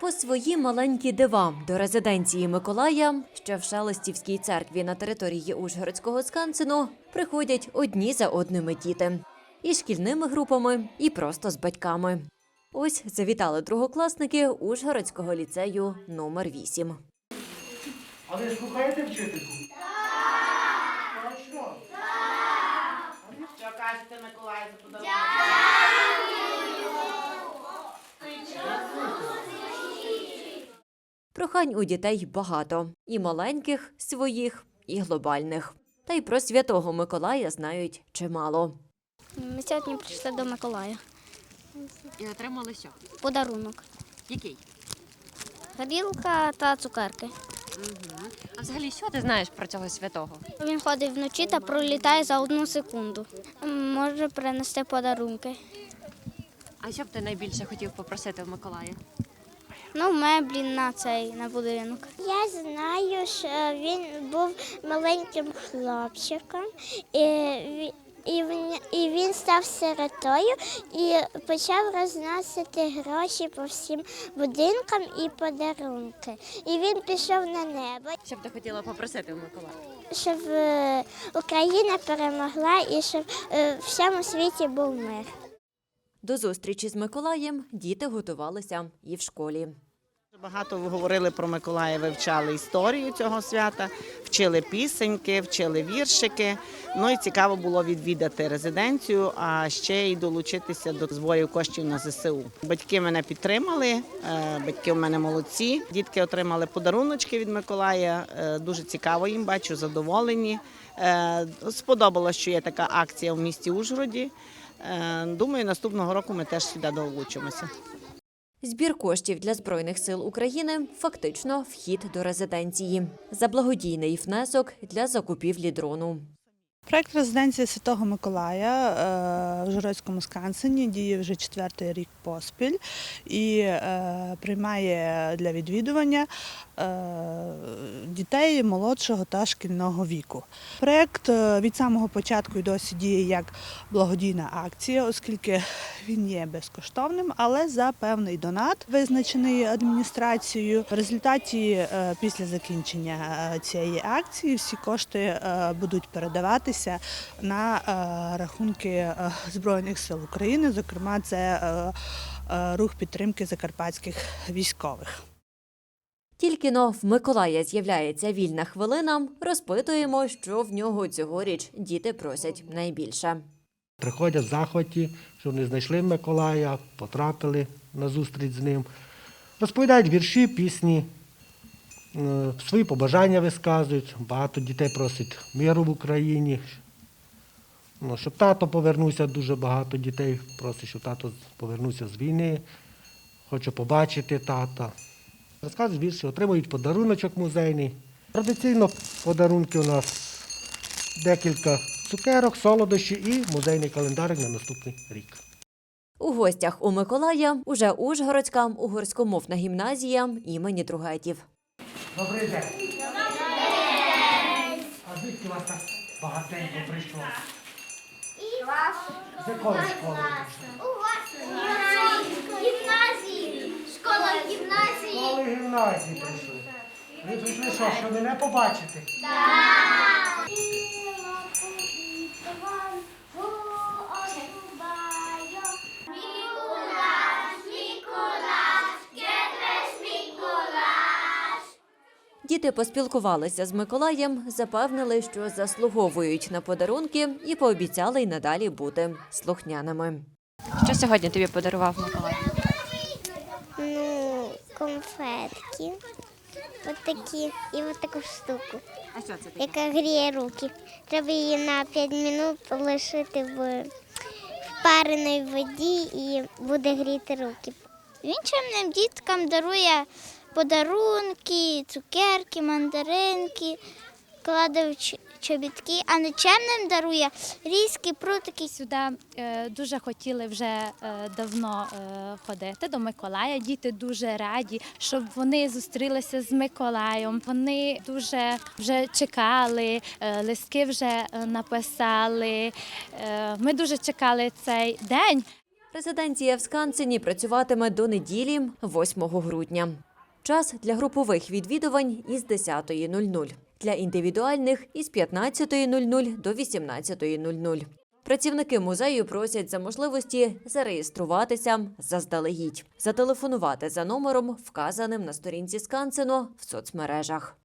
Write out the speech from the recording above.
Про свої маленькі дива до резиденції Миколая, що в Шелестівській церкві на території Ужгородського скансену, приходять одні за одними діти. І шкільними групами, і просто з батьками. Ось завітали другокласники Ужгородського ліцею номер 8. А ви слухаєте вчительку? Так! Що кажете, Миколай, за подарунок? Прохань у дітей багато і маленьких своїх, і глобальних. Та й про святого Миколая знають чимало. Ми сьогодні прийшли до Миколая. І отримали що? Подарунок. Який? Горілка та цукерки. А взагалі, що ти знаєш про цього святого? Він ходить вночі та пролітає за одну секунду. Може принести подарунки. А що б ти найбільше хотів попросити в Миколая? Ну, меблі на цей на будинок. Я знаю, що він був маленьким хлопчиком, і, і, він, і він став сиротою і почав розносити гроші по всім будинкам і подарунки. І він пішов на небо, Що б ти хотіла попросити в Миколая? щоб е, Україна перемогла і щоб е, в всьому світі був мир. До зустрічі з Миколаєм діти готувалися і в школі. Багато говорили про Миколая, вивчали історію цього свята, вчили пісеньки, вчили віршики. Ну і цікаво було відвідати резиденцію, а ще й долучитися до зборів коштів на ЗСУ. Батьки мене підтримали, е, батьки у мене молодці. Дітки отримали подаруночки від Миколая. е, Дуже цікаво їм бачу, задоволені. Е, Сподобалось, що є така акція в місті Ужгороді. Е, Думаю, наступного року ми теж сюди долучимося. Збір коштів для збройних сил України фактично вхід до резиденції за благодійний внесок для закупівлі дрону. Проект резиденція Святого Миколая е, в Жородському скансені діє вже четвертий рік поспіль і е, приймає для відвідування е, дітей молодшого та шкільного віку. Проект від самого початку і досі діє як благодійна акція, оскільки він є безкоштовним, але за певний донат, визначений адміністрацією. В результаті після закінчення цієї акції всі кошти будуть передаватися на е, рахунки е, Збройних сил України. Зокрема, це е, рух підтримки закарпатських військових. Тільки но в Миколая з'являється вільна хвилина, розпитуємо, що в нього цьогоріч діти просять найбільше. Приходять в захваті, що вони знайшли Миколая, потрапили на зустріч з ним. Розповідають вірші, пісні, свої побажання висказують. Багато дітей просять миру в Україні. Ну, щоб тато повернувся, дуже багато дітей просить, щоб тато повернувся з війни, хоче побачити тата. Розказують вірші, отримують подаруночок музейний. Традиційно подарунки у нас декілька цукерок, солодощі і музейний календарик на наступний рік. У гостях у Миколая уже Ужгородська угорськомовна гімназія імені Другетів. Добрий день. А звідки вас так багатенько прийшло? З якої школи У вас Гімназії, школа гімназії. Школи гімназії прийшли. Ви прийшли що, що мене побачити? Діти поспілкувалися з Миколаєм, запевнили, що заслуговують на подарунки і пообіцяли й надалі бути слухняними. Що сьогодні тобі подарував Миколай? Ну, конфетки. От такі і от таку штуку, А що це таке? яка гріє руки. Треба її на 5 минут лишити в впареній воді і буде гріти руки. Він чимним діткам дарує подарунки, цукерки, мандаринки, кладе в чобітки, а нечемним дарує різки, прутики. Сюди е, дуже хотіли вже е, давно е, ходити до Миколая. Діти дуже раді, щоб вони зустрілися з Миколаєм. Вони дуже вже чекали, е, листки вже е, написали. Е, Ми дуже чекали цей день. Резиденція в Скансені працюватиме до неділі, 8 грудня. Час для групових відвідувань із 10.00, для індивідуальних із 15.00 до 18.00. Працівники музею просять за можливості зареєструватися заздалегідь, зателефонувати за номером, вказаним на сторінці Скансену в соцмережах.